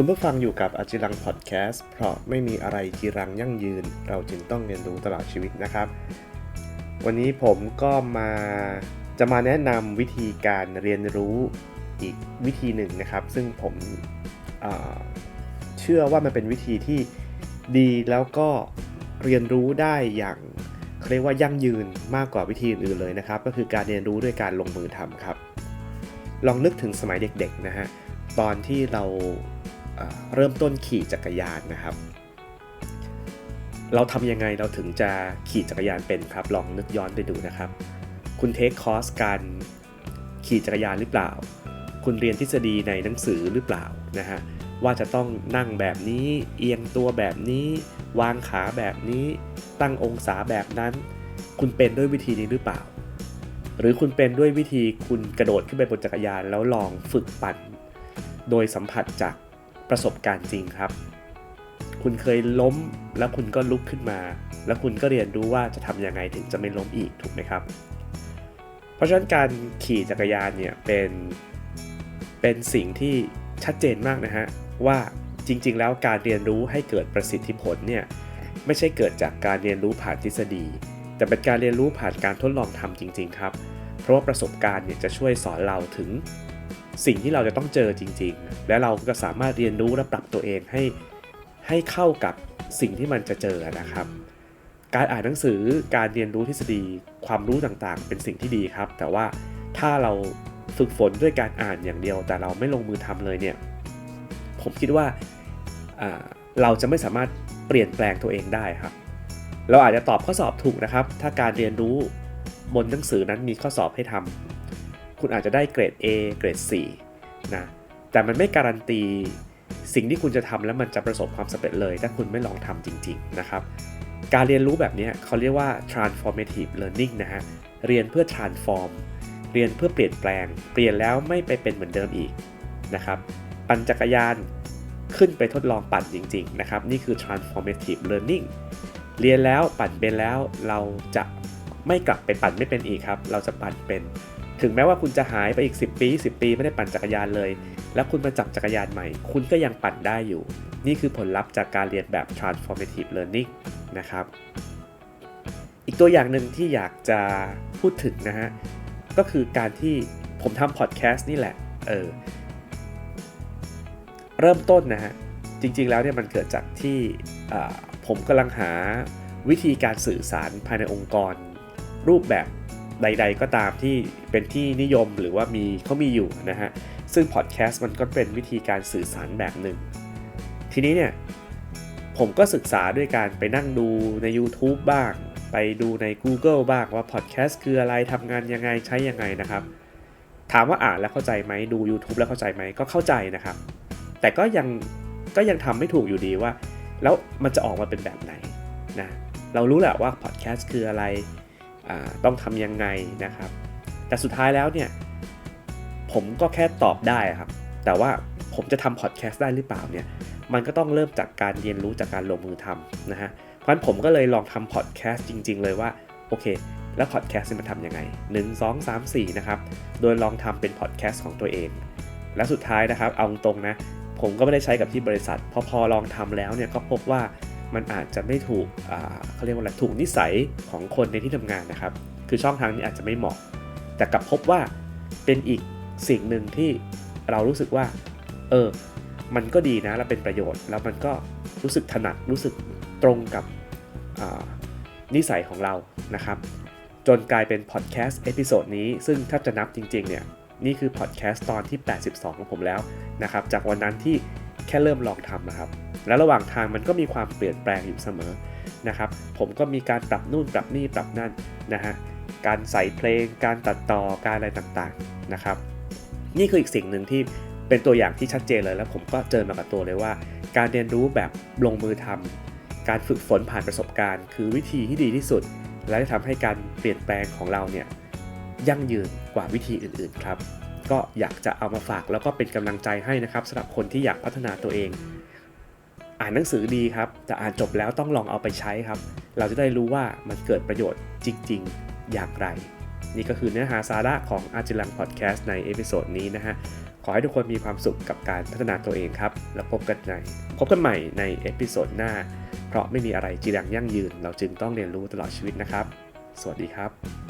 คุณผู้ฟังอยู่กับอาจิรังพอดแคสต์เพราะไม่มีอะไรจีรังยั่งยืน เราจึงต้องเรียนรู้ตลอดชีวิตนะครับ วันนี้ผมก็มาจะมาแนะนำวิธีการเรียนรู้อีกวิธีหนึ่งนะครับ ซึ่งผมเเชื่อว่ามันเป็นวิธีที่ดีแล้วก็เรียนรู้ได้อย่างเรียกว่ายั่งยืนมากกว่าวิธีอื่นเลยนะครับ ก็คือการเรียนรู้ด้วยการลงมือทำครับ ลองนึกถึงสมัยเด็กๆนะฮะตอนที่เรา เริ่มต้นขี่จักรยานนะครับ เราทำยังไงเราถึงจะขี่จักรยานเป็นครับ ลองนึกย้อนไปดูนะครับ คุณเทคคอร์สการขี่จักรยานหรือเปล่า คุณเรียนทฤษฎีในหนังสือหรือเปล่านะฮะว่าจะต้องนั่งแบบนี้เอียงตัวแบบนี้ วางขาแบบนี้ ตั้งองศาแบบนั้น คุณเป็นด้วยวิธีนี้หรือเปล่า หรือคุณเป็นด้วยวิธีคุณกระโดดขึ้นไปบนจักรยานแล้วลองฝึกปั่น โดยสัมผัสจาก ประสบการณ์จริงครับ คุณเคยล้มแล้วคุณก็ลุกขึ้นมา แล้วคุณก็เรียนรู้ว่าจะทำยังไงถึงจะไม่ล้มอีกถูกไหมครับ เพราะฉะนั้นการขี่จักรยานเนี่ยเป็นเป็นสิ่งที่ชัดเจนมากนะฮะว่าจริง ๆ แล้วการเรียนรู้ให้เกิดประสิทธิผลเนี่ยไม่ใช่เกิดจากการเรียนรู้ผ่านทฤษฎี แต่เป็นการเรียนรู้ผ่านการทดลองทำจริง ๆ ครับ เพราะว่าประสบการณ์เนี่ยจะช่วยสอนเราถึง สิ่งที่เราจะต้องเจอจริง ๆ และเราก็สามารถเรียนรู้และปรับตัวเองให้ให้เข้ากับสิ่งที่มันจะเจอนะครับ การอ่านหนังสือการเรียนรู้ทฤษฎีความรู้ต่างๆ เป็นสิ่งที่ดีครับ แต่ว่าถ้าเราฝึกฝนด้วยการอ่านอย่างเดียว แต่เราไม่ลงมือทำเลยเนี่ยผมคิดว่าเราจะไม่สามารถเปลี่ยนแปลงตัวเองได้ครับ เราอาจจะตอบข้อสอบถูกนะครับ ถ้าการเรียนรู้บนหนังสือนั้นมีข้อสอบให้ทำ คุณอาจจะได้เกรด A เกรด C นะ แต่มันไม่การันตีสิ่งที่คุณจะทำแล้วมันจะประสบความสำเร็จเลย ถ้าคุณไม่ลองทำจริง ๆ นะครับ การเรียนรู้แบบนี้เขาเรียกว่า transformative learning นะฮะ เรียนเพื่อ transform เรียนเพื่อเปลี่ยนแปลง เปลี่ยนแล้วไม่ไปเป็นเหมือนเดิมอีกนะครับ ปั่นจักรยานขึ้นไปทดลองปั่นจริง ๆ นะครับ นี่คือ transformative learning เรียนแล้วปั่นเป็นแล้วเราจะไม่กลับไปปั่นไม่เป็นอีกครับ เราจะปั่นเป็น ถึงแม้ว่าคุณจะหายไปอีก 10 ปี 10 ปีไม่ได้ปั่นจักรยานเลย แล้วคุณมาจับจักรยานใหม่ คุณก็ยังปั่นได้อยู่ นี่คือผลลัพธ์จากการเรียนแบบ transformative learning นะครับ อีกตัวอย่างหนึ่งที่อยากจะพูดถึงนะฮะ ก็คือการที่ผมทำพอดแคสต์นี่แหละ เออ เริ่มต้นนะฮะ จริงๆแล้วเนี่ยมันเกิดจากที่ผมกำลังหาวิธีการสื่อสารภายในองค์กรรูปแบบ ใด ๆ ก็ตามที่เป็นที่นิยมหรือว่ามีเขามีอยู่นะฮะ ซึ่งพอดแคสต์มันก็เป็นวิธีการสื่อสารแบบหนึ่ง ทีนี้เนี่ยผมก็ศึกษาด้วยการไปนั่งดูใน YouTube บ้าง ไปดูใน Google บ้างว่าพอดแคสต์คืออะไรทำงานยังไงใช้ยังไงนะครับ ถามว่าอ่านแล้วเข้าใจไหมดู YouTube แล้วเข้าใจไหมก็เข้าใจนะครับ แต่ก็ยังก็ยังทำไม่ถูกอยู่ดีว่า แล้วมันจะออกมาเป็นแบบไหนนะเรารู้แหละว่าพอดแคสต์คืออะไร ต้องทำยังไงนะครับ แต่สุดท้ายแล้วเนี่ย ผมก็แค่ตอบได้ครับ แต่ว่าผมจะทำพอดแคสต์ได้หรือเปล่าเนี่ย มันก็ต้องเริ่มจากการเรียนรู้จากการลงมือทำนะฮะ เพราะฉะนั้นผมก็เลยลองทำพอดแคสต์จริง ๆ เลยว่า โอเค แล้วพอดแคสต์มันทำยังไง 1 2 3 4 นะครับ โดยลองทำเป็นพอดแคสต์ของตัวเอง และสุดท้ายนะครับ เอาตรงนะ ผมก็ไม่ได้ใช้กับที่บริษัท พอพอลองทำแล้วเนี่ยก็พบว่า มันอาจจะไม่ถูกเขาเรียกว่าอะไรถูกนิสัยของคนในที่ทำงานนะครับ คือช่องทางนี้อาจจะไม่เหมาะ แต่กลับพบว่าเป็นอีกสิ่งหนึ่งที่เรารู้สึกว่า เออ มันก็ดีนะ และเป็นประโยชน์ แล้วมันก็รู้สึกถนัด รู้สึกตรงกับนิสัยของเรา นะครับ จนกลายเป็นพอดแคสต์เอพิโซดนี้ ซึ่งถ้าจะนับจริง ๆ เนี่ย นี่คือพอดแคสต์ตอนที่ 82 ของผมแล้วนะครับ จากวันนั้นที่แค่เริ่มลองทำนะครับ แล้วระหว่างทางมันก็มีความเปลี่ยนแปลงอยู่เสมอนะครับผมก็มีการปรับนู่นปรับนี่ปรับนั่นนะฮะการใส่เพลง การตัดต่อการอะไรต่างๆนะครับ นี่คืออีกสิ่งหนึ่งที่เป็นตัวอย่างที่ชัดเจนเลยแล้วผมก็เจอมากับตัวเลยว่า การเรียนรู้แบบลงมือทำการฝึกฝนผ่านประสบการณ์ คือวิธีที่ดีที่สุด และจะทำให้การเปลี่ยนแปลงของเราเนี่ยยั่งยืนกว่าวิธีอื่นๆครับ ก็อยากจะเอามาฝากแล้วก็เป็นกำลังใจให้นะครับสำหรับคนที่อยากพัฒนาตัวเอง อ่านหนังสือดีครับ แต่อ่านจบแล้วต้องลองเอาไปใช้ครับ เราจะได้รู้ว่ามันเกิดประโยชน์จริง ๆ อย่างไร นี่ก็คือเนื้อหาสาระของอาจิลังพอดแคสต์ในเอพิโซดนี้นะฮะ ขอให้ทุกคนมีความสุขกับการพัฒนาตัวเองครับ แล้วพบกันในพบกันใหม่ในเอพิโซดหน้า เพราะไม่มีอะไรจีรังยั่งยืน เราจึงต้องเรียนรู้ตลอดชีวิตนะครับ สวัสดีครับ